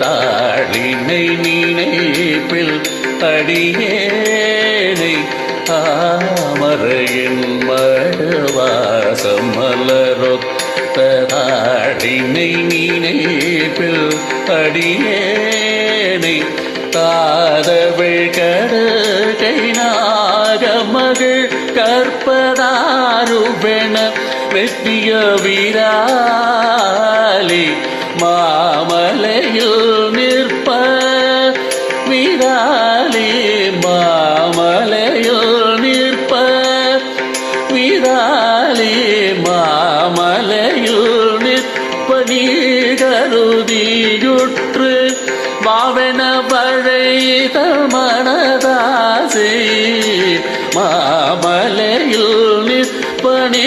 தாளினை நினைப்பில் அடியேனை தாமரையின் மடவாசம் மலரொத்த தாளினை நினைப்பில் அடியேனை காதவள் கடகை நாகமகள் கற்பதாருபென வெட்டிய வீரா மாமலையில் நிற்ப விராலி மாமலையில் நிற்ப விராலி மாமலையில் நிற்படி கருதி யுற்று பாவன பழைத மனதாசி. மாமலையில் நிற்பணி